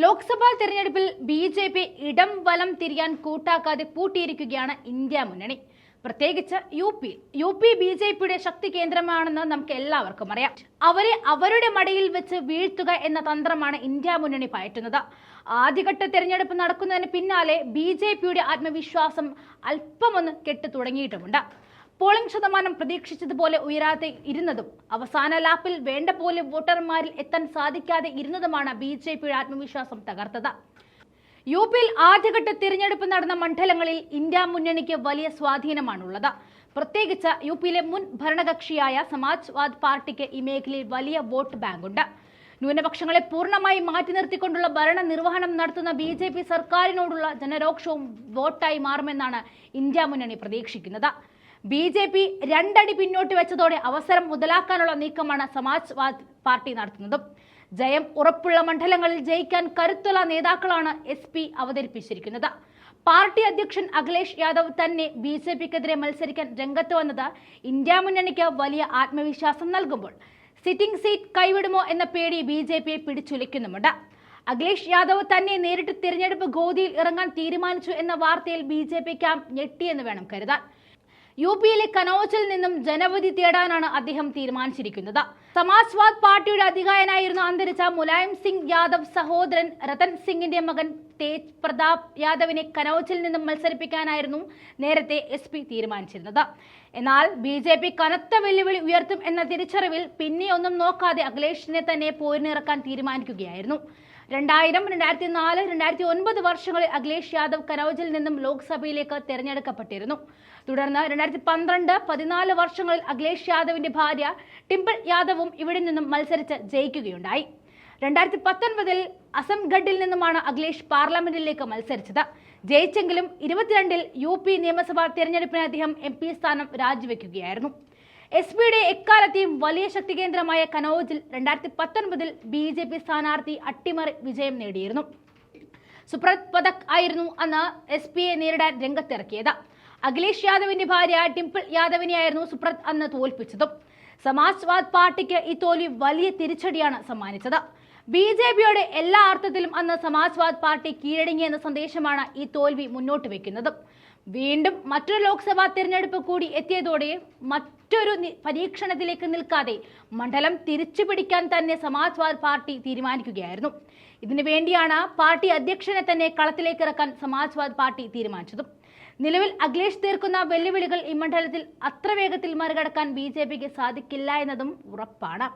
ലോക്സഭാ തെരഞ്ഞെടുപ്പിൽ B J P ഇടം വലം തിരിയാൻ കൂട്ടാക്കാതെ പൂട്ടിയിരിക്കുകയാണ് ഇന്ത്യ മുന്നണി. പ്രത്യേകിച്ച് U P U P B J പിയുടെ ശക്തി കേന്ദ്രമാണെന്ന് നമുക്ക് എല്ലാവർക്കും അറിയാം. അവരെ അവരുടെ മടിയിൽ വെച്ച് വീഴ്ത്തുക എന്ന തന്ത്രമാണ് ഇന്ത്യ മുന്നണി പയറ്റുന്നത്. ആദ്യഘട്ട തെരഞ്ഞെടുപ്പ് നടക്കുന്നതിന് പിന്നാലെ ബി ജെ പിയുടെ ആത്മവിശ്വാസം അല്പമൊന്ന് കെട്ടു തുടങ്ങിയിട്ടുമുണ്ട്. പോളിംഗ് ശതമാനം പ്രതീക്ഷിച്ചതുപോലെ ഉയരാതെ ഇരുന്നതും അവസാന ലാപ്പിൽ വേണ്ട പോലെ വോട്ടർമാരിൽ എത്താൻ സാധിക്കാതെ ഇരുന്നതുമാണ് ബി ജെ പിയുടെ ആത്മവിശ്വാസം തകർത്തത്. യു പിയിൽ ആദ്യഘട്ട തിരഞ്ഞെടുപ്പ് നടന്ന മണ്ഡലങ്ങളിൽ ഇന്ത്യ മുന്നണിക്ക് വലിയ സ്വാധീനമാണുള്ളത്. പ്രത്യേകിച്ച് യു പിയിലെ മുൻ ഭരണകക്ഷിയായ സമാജ്വാദ് പാർട്ടിക്ക് ഈ മേഖലയിൽ വലിയ വോട്ട് ബാങ്കുണ്ട്. ന്യൂനപക്ഷങ്ങളെ പൂർണമായി മാറ്റി നിർത്തിക്കൊണ്ടുള്ള ഭരണ നിർവഹണം നടത്തുന്ന ബി ജെ പി സർക്കാരിനോടുള്ള ജനരോക്ഷവും വോട്ടായി മാറുമെന്നാണ് ഇന്ത്യ മുന്നണി പ്രതീക്ഷിക്കുന്നത്. ബി ജെ പി രണ്ടടി പിന്നോട്ട് വെച്ചതോടെ അവസരം മുതലാക്കാനുള്ള നീക്കമാണ് സമാജ്വാദ് പാർട്ടി നടത്തുന്നത്. ജയം ഉറപ്പുള്ള മണ്ഡലങ്ങളിൽ ജയിക്കാൻ കരുത്തുള്ള നേതാക്കളാണ് എസ് പി അവതരിപ്പിച്ചിരിക്കുന്നത്. പാർട്ടി അധ്യക്ഷൻ അഖിലേഷ് യാദവ് തന്നെ ബി ജെ പിക്കെതിരെ മത്സരിക്കാൻ രംഗത്ത് വന്നത് ഇന്ത്യ മുന്നണിക്ക് വലിയ ആത്മവിശ്വാസം നൽകുമ്പോൾ. സിറ്റിംഗ് സീറ്റ് കൈവിടുമോ എന്ന പേടി ബി ജെ പിയെ പിടിച്ചുലയ്ക്കുന്നുമുണ്ട് അഖിലേഷ് യാദവ് തന്നെ നേരിട്ട് തിരഞ്ഞെടുപ്പ് ഗോതിയിൽ ഇറങ്ങാൻ തീരുമാനിച്ചു എന്ന വാർത്തയിൽ ബി ജെ പി ക്യാമ്പ് ഞെട്ടിയെന്ന് വേണം കരുതാൻ. യു പിയിലെ കനോജിൽ നിന്നും ജനവിധി തേടാനാണ് അദ്ദേഹം തീരുമാനിച്ചിരിക്കുന്നത്. സമാജ്വാദ് പാർട്ടിയുടെ അധികാരനായിരുന്നു അന്തരിച്ച മുലായം സിംഗ് യാദവ് സഹോദരൻ രതൻ സിംഗിന്റെ മകൻ തേജ് പ്രതാപ് യാദവിനെ കനോജിൽ നിന്നും മത്സരിപ്പിക്കാനായിരുന്നു നേരത്തെ എസ് പി തീരുമാനിച്ചിരുന്നത്. എന്നാൽ ബി ജെ പി കനത്ത വെല്ലുവിളി ഉയർത്തും എന്ന തിരിച്ചറിവിൽ പിന്നെയൊന്നും നോക്കാതെ അഖിലേഷിനെ തന്നെ പോരിനിറക്കാൻ തീരുമാനിക്കുകയായിരുന്നു. രണ്ടായിരം രണ്ടായിരത്തി നാല് രണ്ടായിരത്തി ഒൻപത് വർഷങ്ങളിൽ അഖിലേഷ് യാദവ് കനൌജിൽ നിന്നും ലോക്സഭയിലേക്ക് തെരഞ്ഞെടുക്കപ്പെട്ടിരുന്നു. തുടർന്ന് രണ്ടായിരത്തി പന്ത്രണ്ട് പതിനാല് വർഷങ്ങളിൽ അഖിലേഷ് യാദവിന്റെ ഭാര്യ ടിംപിൾ യാദവും ഇവിടെ നിന്നും മത്സരിച്ച് ജയിക്കുകയുണ്ടായി. രണ്ടായിരത്തി പത്തൊൻപതിൽ അസംഗഡിൽ നിന്നുമാണ് അഖിലേഷ് പാർലമെന്റിലേക്ക് മത്സരിച്ചത്. ജയിച്ചെങ്കിലും ഇരുപത്തിരണ്ടിൽ യു പി നിയമസഭാ തെരഞ്ഞെടുപ്പിന് അദ്ദേഹം എം പി സ്ഥാനം രാജിവെക്കുകയായിരുന്നു. എസ് പിയുടെ എക്കാലത്തെയും വലിയ ശക്തി കേന്ദ്രമായ കനോജിൽ രണ്ടായിരത്തി പത്തൊൻപതിൽ ബി ജെ പി സ്ഥാനാർത്ഥി അട്ടിമറി വിജയം നേടിയിരുന്നു. സുപ്രത് പതക് ആയിരുന്നു അന്ന് എസ് പിയെ നേരിടാൻ രംഗത്തിറക്കിയത്. അഖിലേഷ് യാദവിന്റെ ഭാര്യ ടിംപിൾ യാദവിനെയായിരുന്നു സുപ്രത് അന്ന് തോൽപ്പിച്ചതും. സമാജ്വാദ് പാർട്ടിക്ക് ഈ തോൽവി വലിയ തിരിച്ചടിയാണ് സമ്മാനിച്ചത്. ബി ജെ പിയുടെ എല്ലാ അർത്ഥത്തിലും അന്ന് സമാജ്വാദ് പാർട്ടി കീഴടങ്ങിയെന്ന സന്ദേശമാണ് ഈ തോൽവി മുന്നോട്ട് വെക്കുന്നത്. വീണ്ടും മറ്റൊരു ലോക്സഭാ തിരഞ്ഞെടുപ്പ് കൂടി എത്തിയതോടെ മറ്റൊരു പരീക്ഷണത്തിലേക്ക് നിൽക്കാതെ മണ്ഡലം തിരിച്ചു പിടിക്കാൻ തന്നെ സമാജ്വാദ് പാർട്ടി തീരുമാനിക്കുകയായിരുന്നു. ഇതിനു വേണ്ടിയാണ് പാർട്ടി അധ്യക്ഷനെ തന്നെ കളത്തിലേക്ക് ഇറക്കാൻ സമാജ്വാദ് പാർട്ടി തീരുമാനിച്ചതും. നിലവിൽ അഖിലേഷ് തീർക്കുന്ന വെല്ലുവിളികൾ ഈ മണ്ഡലത്തിൽ അത്ര വേഗത്തിൽ മറികടക്കാൻ ബി സാധിക്കില്ല എന്നതും ഉറപ്പാണ്.